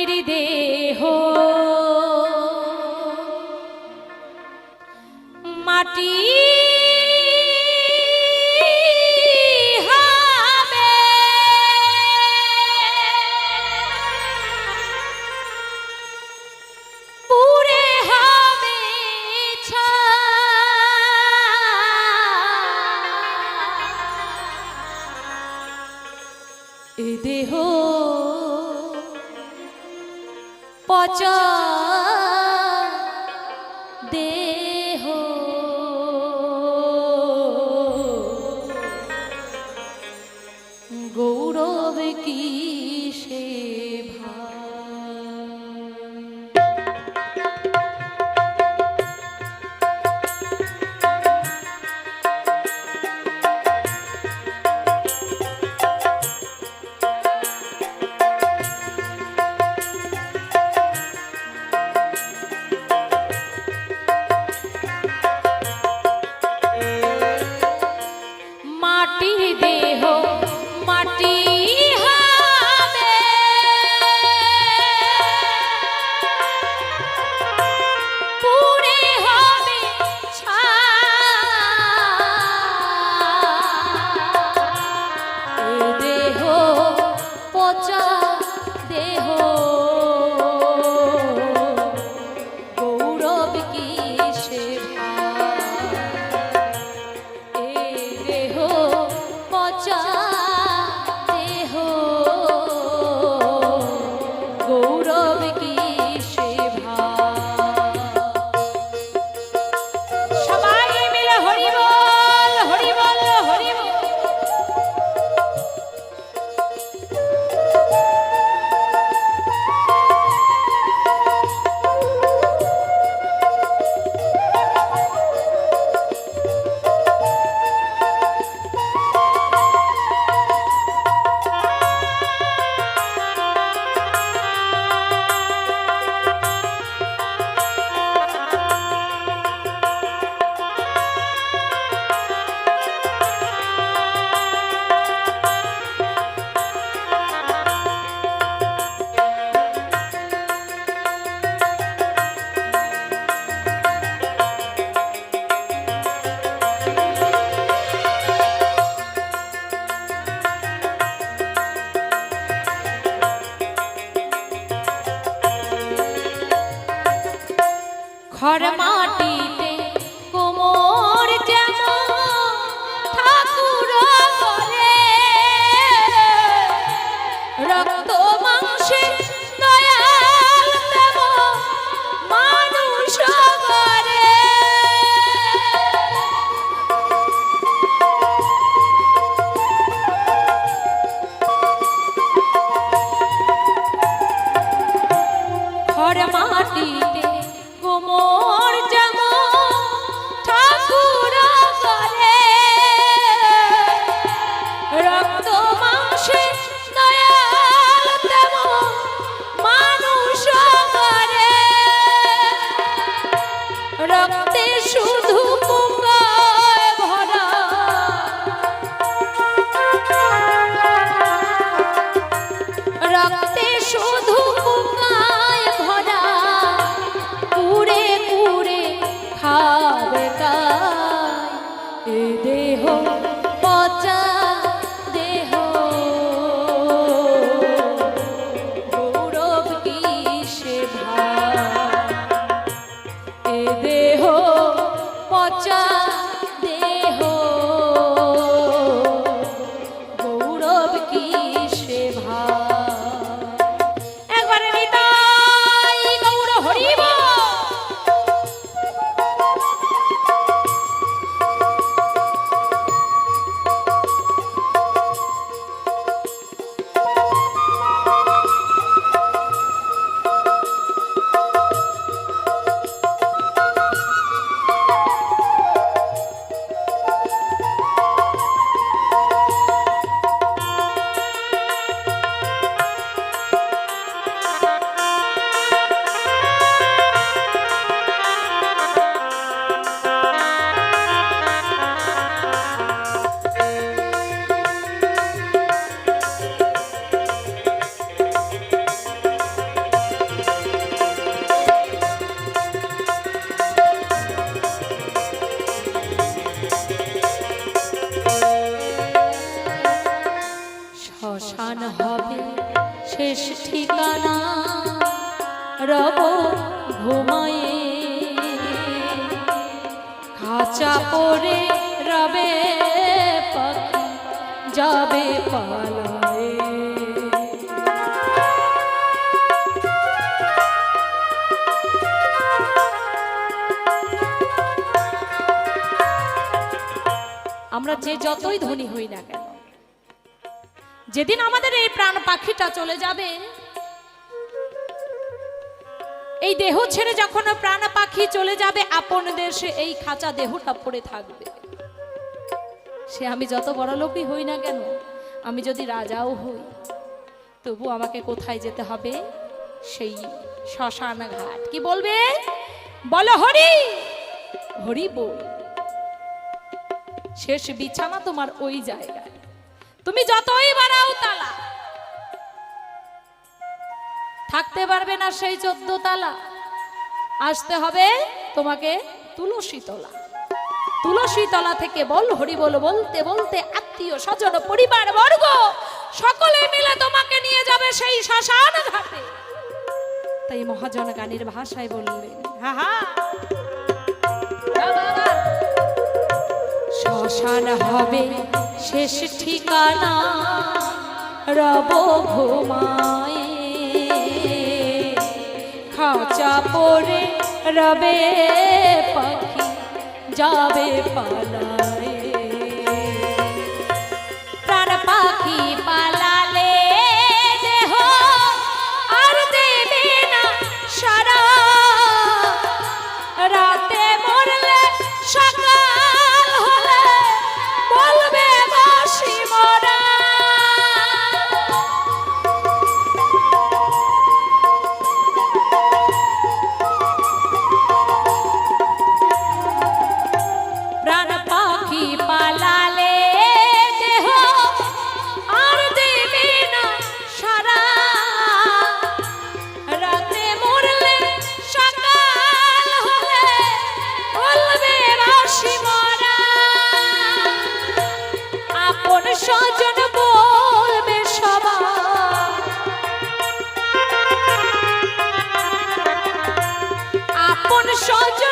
মাটির দেহ। মাটি দেহ পচা দেহ। গৌরব কিসে খড় মাটি রব ঘুমায়ে খাঁচা পরে রবে পাখি, যাবে পালায়ে। আমরা যে যতই ধনী হই না কেন, যেদিন আমাদের এই প্রাণ পাখিটা চলে যাবে এই দেহ ছেড়ে যখন প্রাণ পাখি চলে যাবে, আপন দেশে এই খাঁচা দেহটা পড়ে থাকবে। সে আমি যত বড় লোকই হই না কেন, আমি যদি রাজাও হই, তবু আমাকে কোথায় যেতে হবে? সেই শ্মশান ঘাট। কি বলবে? বলো হরি হরি বল। শেষ বিছানা তোমার ওই জায়গায়। তুমি যতই বাড়াও তালা থাকতে পারবে না সেই চোদ্দ তালা আসতে হবে তোমাকে তুলসী তলা তুলসী তলা থেকে বল, হরি বল, বলতে বলতে আত্মীয় স্বজন, পরিবার, বর্গ, সকলে মিলে তোমাকে নিয়ে যাবে সেই শ্মশান ঘাটে। তাই মহাজন গানের ভাষায় বললেন, হা হা। শ্মশান হবে শেষ ঠিকানা, রব ঘুমায়ে পরে রবে পাখি যাবে পালা। Shanta.